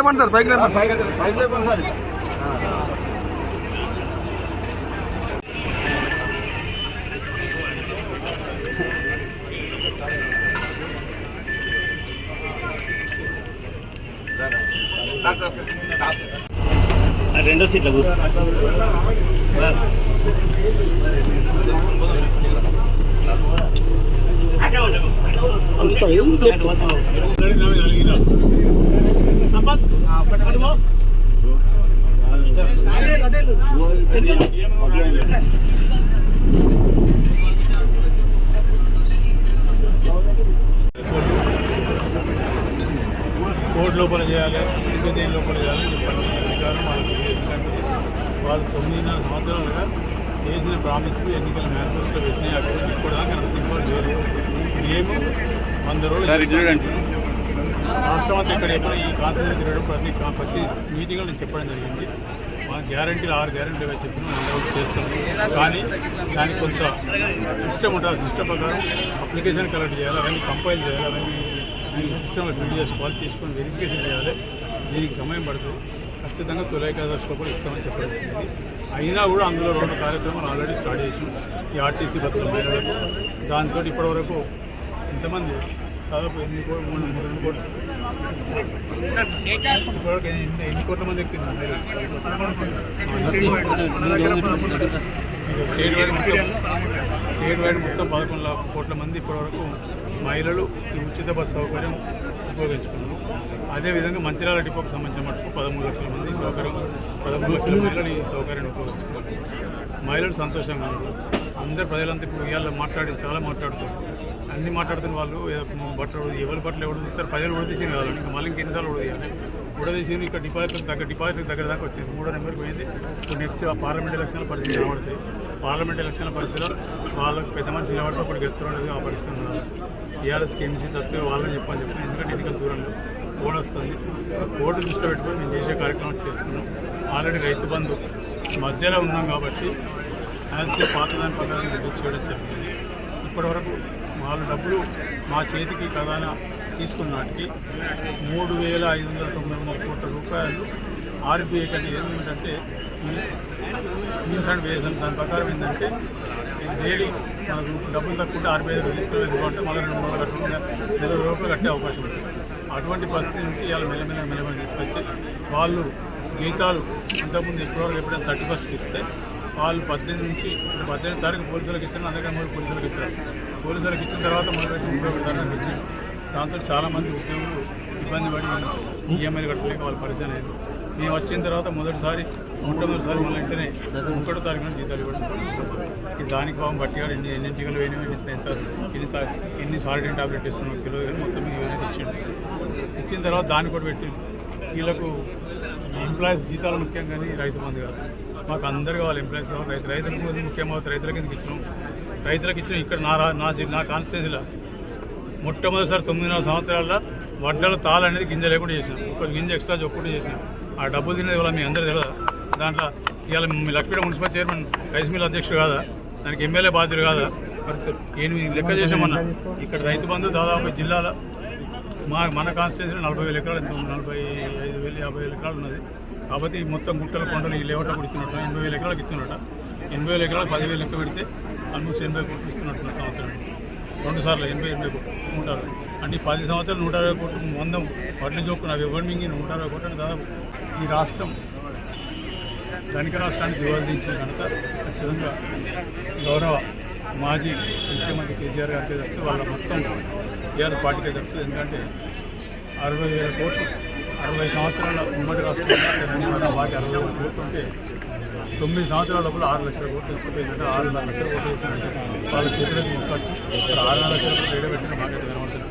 లేపండి సార్ పైకి లేపండి. రెండో సీట్లో కూర్చో. కోర్టు లోపల చేయాలి ఇంకా దేని లోపల చేయాలని చెప్పండి అధికారం వాళ్ళకి లేదు. ఎందుకంటే వాళ్ళు తొమ్మిదిన్నర సంవత్సరాలుగా చేసిన ప్రామిస్కు ఎన్నికల మేనిఫెస్టో పెట్టినాయి అక్కడ ఇప్పుడు దాకా ఇంకోటి చేయలేదు మేము వంద రోజులు చూడండి రాష్ట్రం ఇక్కడ ఎప్పుడు ఈ కాన్సెప్ట్ తిరగడం ప్రతి కా- ప్రతి మీటింగ్లో నేను చెప్పడం జరిగింది. మా గ్యారంటీలు ఆరు గ్యారంటీలు చెప్పిన వంద చేస్తాం. కానీ దానికి కొంత సిస్టమ్ ఉంటుంది సిస్టమ్ ప్రకారం అప్లికేషన్ కలెక్ట్ చేయాలి అవన్నీ కంపైల్ చేయాలి అవన్నీ ఈ సిస్టంలో ఫిల్ చేసుకోవాలి తీసుకొని వెరిఫికేషన్ చేయాలి. దీనికి సమయం పడుతుంది. ఖచ్చితంగా తొలి ఏకాదశిలో కూడా ఇస్తామని చెప్పడం అయినా కూడా అందులో రెండు కార్యక్రమాలు ఆల్రెడీ స్టార్ట్ చేసాం ఈ ఆర్టీసీ బస్సుల మహిళలకు దాంతో ఇప్పటివరకు ఎంతమంది దాదాపు ఎన్ని కోట్లు రెండు కోట్లు. ఎన్ని కోట్ల మంది ఎక్కింది స్టేట్ వైడ్ మొత్తం స్టేట్ వైడ్ మొత్తం పదకొండు కోట్ల మంది ఇప్పటివరకు మహిళలు ఈ ఉచిత బస్సు సౌకర్యం ఉపయోగించుకున్నారు. అదేవిధంగా మంచిర్యాల డిపోకు సంబంధించిన మటుకు పదమూడు లక్షల మంది సౌకర్యం పదమూడు లక్షల మహిళలు ఈ సౌకర్యాన్ని ఉపయోగించుకున్నారు. మహిళలు సంతోషంగా ఉన్నారు. అందరు ప్రజలంతా ఇప్పుడు ఇవాళ మాట్లాడి చాలా మాట్లాడుతారు అన్ని మాట్లాడుతున్న వాళ్ళు బట్టలు ఎవరి బట్టలు ఎవరు తీస్తారు ప్రజలు ఉడదీసి కాదు ఇంకా మళ్ళీ ఇంకెన్నిసార్లు ఉడదీయాలి ఉడదీసి ఇక్కడ డిపాజిట్ దగ్గర డిపాజిట్ దగ్గర దాకా వచ్చింది. మూడో నెంబర్కి పోయింది. ఇప్పుడు నెక్స్ట్ ఆ పార్లమెంట్ ఎలక్షన్ల పరిస్థితి కాబట్టి పార్లమెంట్ ఎలక్షన్ల పరిస్థితిలో వాళ్ళకి పెద్ద మనిషి నిలబడితే అప్పుడు గెలుస్తున్నది ఆ పరిస్థితి ఉన్నారు టీఆర్ఎస్కి స్కీమ్స్ తత్వ వాళ్ళని చెప్పని చెప్పి ఎందుకంటే ఎన్నికల దూరంలో ఓడ్ వస్తుంది. ఓటు దృష్టిలో పెట్టుకొని మేము చేసే కార్యక్రమం చేస్తున్నాం. ఆల్రెడీ రైతు బంధు మధ్యలో ఉన్నాం కాబట్టి యాజ్ ది పాతదాని ప్రకారం రిడ్యూస్ చేయడం జరిగింది. ఇప్పటివరకు వాళ్ళ డబ్బులు మా చేతికి ఖజానా తీసుకున్న నాటికి మూడు వేల ఐదు వందల తొంభై మూడు కోట్ల రూపాయలు ఆర్బీఐ కంటే ఏంటంటే మీన్స్ అండ్ వేస్ దాని ప్రకారం ఏంటంటే డైలీ మనకు డబ్బులు తక్కువ ఆర్బీఐ దగ్గర తీసుకెళ్ళి అంటే మళ్ళీ రెండు మూడు లక్షలు నెల రూపాయలు కట్టే అవకాశం ఉంది. అటువంటి పరిస్థితి నుంచి ఇవాళ మెల్లమెల్ల మెల్లమెల్ల తీసుకొచ్చి వాళ్ళు జీతాలు ఇంతకుముందు ఎప్పుడో ఎప్పుడైనా థర్టీ ఫస్ట్కి ఇస్తే వాళ్ళు పద్దెనిమిది నుంచి పద్దెనిమిది తారీఖు పోలీసులకు ఇచ్చారు అందుకని మూడు పోలీసులకు ఇచ్చారు. పోలీసులకు ఇచ్చిన తర్వాత మొదలుపెట్టి ముప్పై ఒకటి వచ్చి దాంతో చాలామంది ఉద్యోగులు ఇబ్బంది పడి ఈఎంఐలు కట్టలేక వాళ్ళ పరిచయం లేదు. మేము వచ్చిన తర్వాత మొదటిసారి మొట్టమొదటిసారి మళ్ళీ వెంటనే ఒకటో తారీఖున జీతాలు ఇవ్వడం ఈ దానికి పాపం బట్టిగా ఎన్ని ఎన్ని టీకలు వేయడం ఎంత ఎంత ఎన్ని ఎన్ని సాలిడ్ టాబ్లెట్ ఇస్తున్నాం కిలో కానీ మొత్తం మీద ఇవన్నీ ఇచ్చిండు. ఇచ్చిన తర్వాత దాన్ని కూడా పెట్టి వీళ్ళకు ఎంప్లాయీస్ జీతాలు ముఖ్యం కానీ రైతు మంది కాదు. మాకు అందరు కావాలి ఎంప్లాయీస్ కావాలి రైతు రైతులకు ముందు ముఖ్యం అవుతుంది రైతులకు ఎందుకు ఇచ్చినాం. రైతులకు ఇచ్చిన ఇక్కడ నా రా- నా నా కాన్స్టిట్యూన్సీలో మొట్టమొదటిసారి తొమ్మిదిన్నర సంవత్సరాల వడ్డల తాళ అనేది గింజ లేకుండా చేసినాం. ఒక గింజ ఎక్స్ట్రా ఒక్కటి చేసినాం. ఆ డబ్బులు తినేది వల్ల మీ అందరూ తెలియదు దాంట్లో ఇవాళ మీ లక్ష్మీడ మున్సిపల్ చైర్మన్ రైస్ మిల్ అధ్యక్షుడు కాదా? దానికి ఎమ్మెల్యే బాధ్యులు కాదా? మరి ఎనిమిది లెక్క చేసామన్నా ఇక్కడ రైతు బంధు దాదాపు జిల్లాలో మా మన కాన్స్టిట్యూన్సీలో నలభై వేల ఎకరాలు ఎంత నలభై ఐదు వేలు యాభై వేల ఎకరాలు ఉన్నది. కాబట్టి ఈ మొత్తం గుట్టల కొండలు ఈ లేవట కూడా ఇస్తున్నట్టు ఎనభై వేల ఎకరాలకు ఇస్తున్నట ఎనభై వేల ఎకరాలు పదివేలు లెక్క పెడితే ఆల్మోస్ట్ ఎనభై కోట్లు ఇస్తున్నట్టు సంవత్సరం రెండు సార్లు ఎనభై ఎనభై కోట్లు నూట అరవై. అంటే ఈ పది సంవత్సరాలు నూట అరవై కోట్లు వంద వడ్లు చొప్పున అవి ఎవరి మింగి నూట అరవై కోట్లు దాదాపు. ఈ రాష్ట్రం ధనిక రాష్ట్రానికి వివరించిన కనుక ఖచ్చితంగా గౌరవ మాజీ ముఖ్యమంత్రి కేసీఆర్ గారికి చెప్తే వాళ్ళ మొత్తం టీఆర్ పార్టీకే చెప్తుంది ఎందుకంటే అరవై వేల కోట్లు అరవై సంవత్సరాల ఉమ్మడి రాష్ట్రంలో తెలంగాణ వాటి అరవై వేల కోట్లు ఉంటే తొమ్మిది సంవత్సరాల లోపల ఆరు లక్షల కోట్లు తీసుకుపోయిందంటే ఆరు లక్షల కోట్లు తీసుకుంటే వాళ్ళ చేతులకు ముక్కచ్చు ఇక్కడ ఆరున్నర లక్షల కోట్లు ఏడబెట్టిన మాకైతే కనబడుతుంది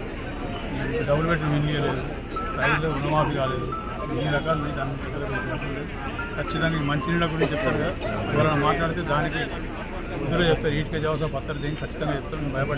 డబ్బులు పెట్టిన వినియోగలేదు రైతులు రుణమాఫీ కాలేదు ఇన్ని రకాలు దాని ఖచ్చితంగా మంచినీళ్ళ గురించి చెప్తారు కదా. ఎవరైనా మాట్లాడితే దానికి ఇందులో చెప్తారు ఈటికే జవసా పత్తరు దేనికి ఖచ్చితంగా చెప్తారు భయపడే